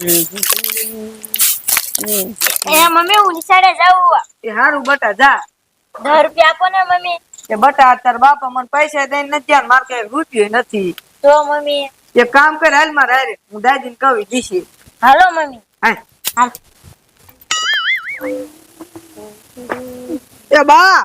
એ mummy હું નિશાળે જાઉં. એ હારું બટા જા. દસ રૂપિયા આપો ને મમ્મી. એ બટા તાર બાપા મને પૈસા દઈને નથી આલ મારે કઈ રૂપિયો નથી. તો મમ્મી. એક કામ કર હાલ મારે હારે હું દાદીને કહી દીશી હાલો મમ્મી. હાલ. હાલ. એ બા.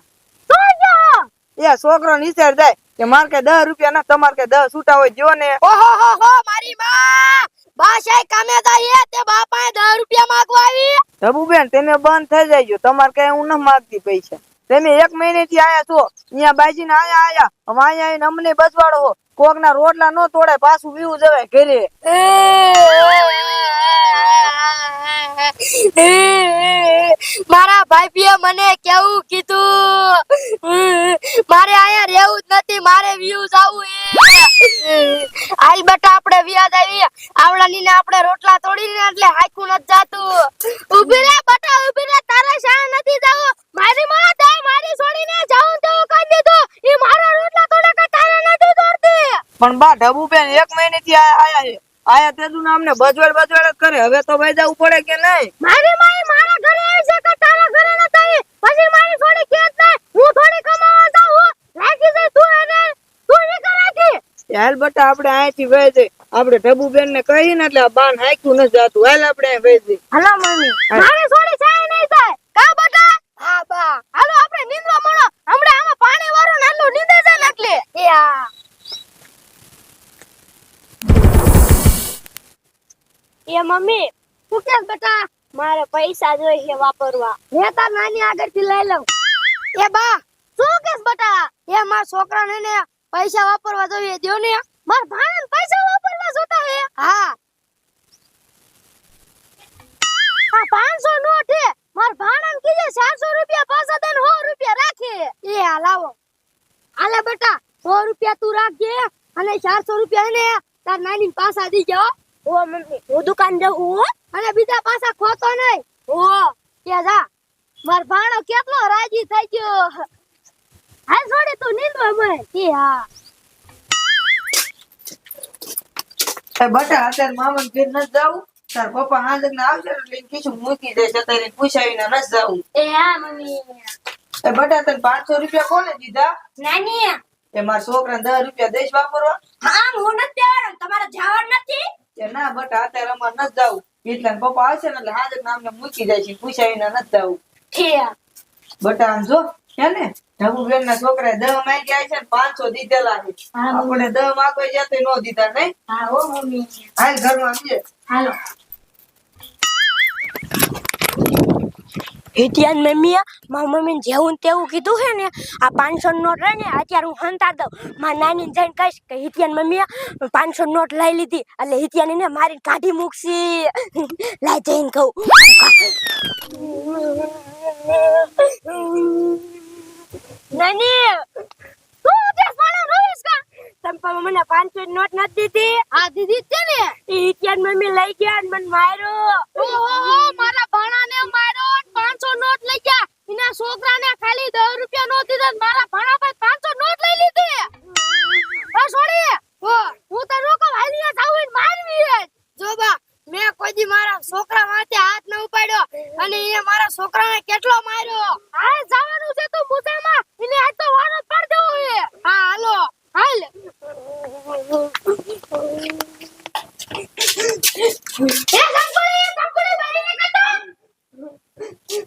એ છોકરો નિસાર જાય. કે મારે દસ રૂપિયા ના તમારે દસ છૂટા હોય જો ને. ઓહો હો હો મારી માં બા શાય કામે જઈએ તે બાપાએ 10 રૂપિયા માંગવા આવી ધબુબેન તમે બંધ થઈ જાય તમારે કઈ હું ન માગતી પૈસા તમે એક મહિને થી આયા છો અહીંયા બાજીને આયા આયા હવે અહીંયા આવીને અમને બચવાડો હો કોક ના રોટલા નો તોડે પાછું વીવું જવાય ઘરે મારા ભાઈપીએ મને કેવું કીધું? મારે અહીંયા રહેવું જ નથી મારે વ્યૂ જાવું આઈ બેટા આપણે વ્યાજ આવી આવડા નીને આપણે રોટલા તોડીને એટલે હાઈકું નથી જાતું. ઊભી રે બેટા ઊભી રે તારે શા નથી જાવું? મારી માં તે મારી છોડીને જાઉં તો કહી દીધું. ઈ મારા રોટલા તોડે કે તારે નથી તોડતી. પણ બા ધબુબેન એક મહિને થી આયા આયા છે. આયા તેજુ ને બજવડ બજવાડ કરે. હવે તો ભાઈ જવું પડે કે નહીં? મારી માઈ મારા ઘરે આવી છે તારા ઘરે ન તારી. પછી મારી થોડી કેત નહીં હું થોડી કમાવા જાઉં લાગી જઈ તું એને. તું ઈ કરાતી હાલ બટા આપણે અહીંથી વહી જઈ આપણે ધબુબેન ને કહી ને એટલે આ બાન હાઈકું ન જાતું. હાલ આપણે અહીં વહી જઈ હલો મમ્મી. મારી થોડી ચાય નહીં થાય. કા બટા? હા બા. હાલો આપણે નીંદવા મળો. હમણાં આમાં પાણી વાળું નાનું નીંદે છે ને એટલે એ એ મમ્મી શું કે બેટા? મારે પૈસા જોઈએ વાપરવા. મેં તાર નાની આગળથી લઈ લઉં. એ બા, શું કેસ બટા? એ મારા છોકરાને ને પૈસા વાપરવા જોઈએ. દ્યો ને. માર ભાણેને પૈસા વાપરવા જોતા હે. હા. આ 500 નોટ હે માર ભાણન કીજે 400 રૂપિયા પાછા દે 100 રૂપિયા રાખે. એ હાલાવો હાલે બેટા 100 રૂપિયા તું રાખજે. અને 400 રૂપિયા ને તાર નાની પાછા દી જાઓ ઓ, મમ્મી, હું દુકાન જાઉં અને બીજા પાછા ખોતો નહીં. ઓ કે જા માર ભાણો કેટલો રાજી થઈ ગયો. હા છોડી તું નીંદવા મય કે હા. એ બટા અત્યારે મામા ઘેર ન જાવું. તાર પપ્પા હાજર ને આવશે ને એટલે કીધું મૂકી દે તારે પૂછાવીને નથી જાવું. એ હા મમ્મી. એ બટા તને પાંચસો રૂપિયા કોને દીધા? નાની. એ મારા છોકરા દસ રૂપિયા દઈશ વાપરવા. હા હું નથી તમારે જવાનું નથી? કે ના બટા અત્યારે અમારે ન જાવું. એટલે પપ્પા આવશે ને એટલે હાજર ને મૂકી જાય છે પૂછાવીને નથી જાવું. બટા આમ જો છે ને? ઢબુબેન ના છોકરા દહ માંગી આવે છે ને પાંચસો દીધેલા છે. આપણે દહ માંગવા ગયા તો નો દીધા નહીં? હા હો મમ્મી. હાલ ઘરમાં આવજે હાલો. હિતિયાન મમ્મી મારા મમ્મીને જેવું તેવું કીધું છે ને આ પાંચસો નોટ રહે ને અત્યારે હું હંતા દઉં. મારા નાની જઈને કહીશ કે હિતિયાન મમ્મીએ પાંચસો નોટ લઈ લીધી એટલે હિતિયાની ને મારી કાઢી મૂકશી. લઈ જઈને કહું. નાની મને પાંચસો નોટ નથી દીધી. હા દીધી છે ને. ઈ ત્યાં મમ્મી લઈ ગયા મને માર્યો. ઓહો મારા ભાણાને માર્યો ને 500 નોટ લઈ ગયા એના છોકરાને ખાલી 10 રૂપિયા નો દીધા મારા ભાણા પર 500 નોટ લઈ લીધી આ છોડી હું તો રોકો હાલીયા જાઉં ને મારવી છે જો બા મેં કોઈ દી મારા છોકરા માથે હાથ ન ઉપાડ્યો અને એ મારા છોકરાને કેટલો માર્યો હા જવાનું છે તું મુસામાં એને આજ તો વારો પાડ દેવો છે હા હાલો હાલ એ સંકુલી સંકુલી બહાર નીકળતો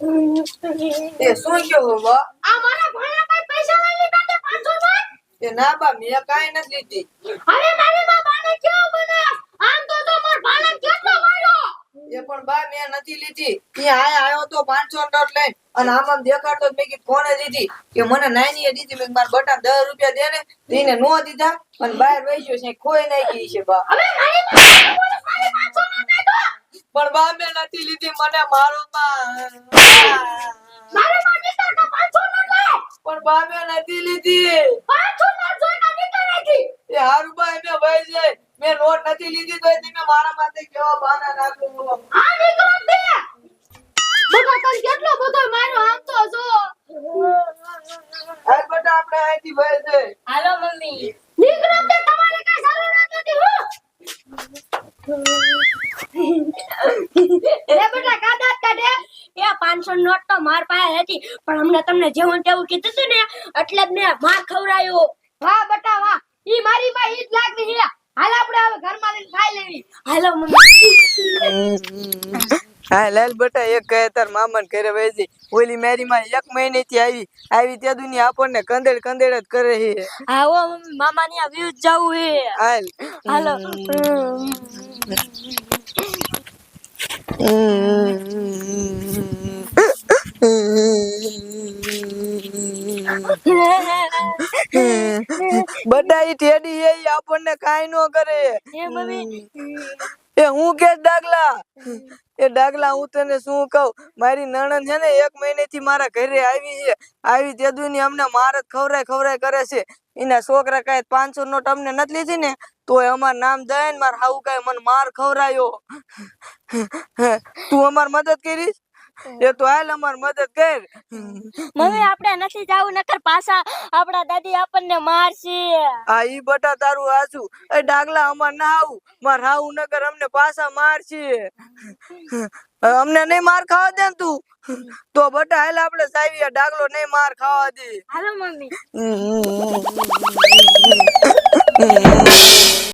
એ શું કયો બા આ મારા ભાણા કઈ પૈસા લઈ લીધા તે 500 માં એ ના બા મેં કાઈ નથી લીધી. હવે મારી માં બાને કેવો બને? આમ તો તો માર ભાણા કેટલો માર્યો? એ પણ બા મેં નથી લીધી. ત્યાં આયા આવ્યો તો પાંચસો નોટ લઈ અને આમ આમ દેખાડતો મેં કીધું કોને દીધી. કે મને નાની એ દીધી. મેં માર બટા દસ રૂપિયા દે ને. એને નો દીધા. અને બહાર વહી ગયો છે ખોઈ નાખી છે બા. હવે મારી માં બોલે મારી 500 નોટ આપ્યો પણ બા મેં નથી લીધી મને મારો બા મારે માની તો 500 નોટ લે. પણ બા મેં નથી લીધી. 500 નોટ જોઈને નીકળ નાખી એ હારું બા મેં વહી જાય મેં નોટ નથી લીધી તો તમે મારા માથે કેવા બાના નાખો આ નીકળો દે બગા તને કેટલો બધો માર્યો? આમ તો જો. હાલ બટા આપણે અહીંથી ભાઈ છે. Hello mummy. માર પાસે હતી પણ હમણાં તમને જેવું તેવું કીધું હતું ને એટલે જ મેં માર ખવડાયો. વાહ બટા વાહ ઈ મારી માં ઈ જ લાગણી છે. હાલ આપણે હવે ઘરમાં લઈને ખાઈ લેવી. Hello mummy. હા લાલ બટા એક કહે તાર મામા ને ઘરે વેજી ઓલી મેરી માં એક મહિને થી આવી આવી ત્યાં દુનિયા આપણને કંદેડ કંદેડ જ કરે છે. હા ઓ મામા ની આ વ્યૂ જવું હે હાલ. હાલો. બધા ઈ ટેડી છે આપણને કાઈ નો કરે. એ હું કે ડાગલા? એ ડાગલા હું તને શું કહું? મારી નણંદ છે ને એક મહિનેથી મારા ઘરે આવી છે. આવી તે દુની અમને માર જ ખવરાય ખવરાય કરે છે. એના છોકરા કાંઈ પાંચસો નોટ અમને નથી લીધી ને તોય અમાર નામ જાય ને માર હાઉ કાંઈ મને માર ખવરાયો. તું અમાર મદદ કરીશ? એ તો હાલ અમાર મદદ કર. મમ્મી આપણે નથી જાવું નકર પાછા આપડા દાદી આપણને મારશે. આ ઈ બટા તારું હાચું. એ ડાગલા અમાર ના આવું. માર હાવું નકર અમને પાછા મારશે. અમને નહીં માર ખાવા દે તું. તો બટા હાલ આપણે સાવી આ ડાગલો નહીં માર ખાવા દે. હાલો મમ્મી.